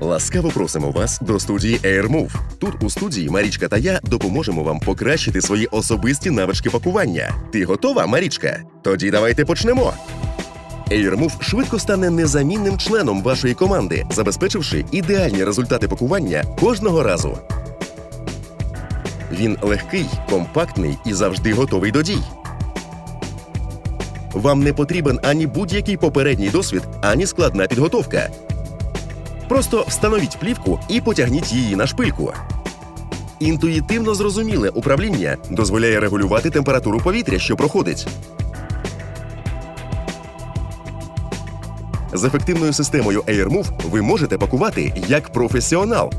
Ласкаво просимо вас до студії AirMove. Тут у студії Марічка та я допоможемо вам покращити свої особисті навички пакування. Ти готова, Марічка? Тоді давайте почнемо. AirMove швидко стане незамінним членом вашої команди, забезпечивши ідеальні результати пакування кожного разу. Він легкий, компактний і завжди готовий до дій. Вам не потрібен ані будь-який попередній досвід, ані складна підготовка. Просто встановіть плівку і потягніть її на шпильку. Інтуїтивно зрозуміле управління дозволяє регулювати температуру повітря, що проходить. З ефективною системою AirMove ви можете пакувати як професіонал.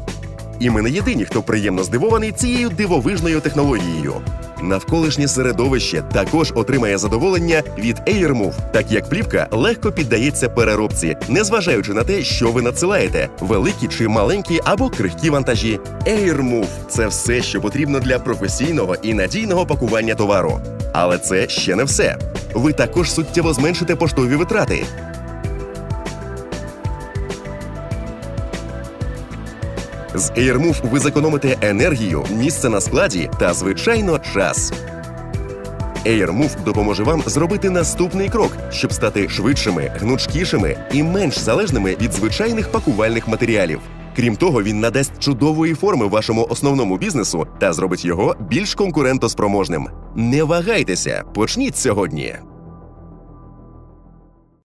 І ми не єдині, хто приємно здивований цією дивовижною технологією. Навколишнє середовище також отримає задоволення від AirMove, так як плівка легко піддається переробці, незважаючи на те, що ви надсилаєте великі чи маленькі або крихкі вантажі. AirMove – це все, що потрібно для професійного і надійного пакування товару. Але це ще не все. Ви також суттєво зменшите поштові витрати. З AirMove ви зекономите енергію, місце на складі та, звичайно, час. AirMove допоможе вам зробити наступний крок, щоб стати швидшими, гнучкішими і менш залежними від звичайних пакувальних матеріалів. Крім того, він надасть чудової форми вашому основному бізнесу та зробить його більш конкурентоспроможним. Не вагайтеся, почніть сьогодні.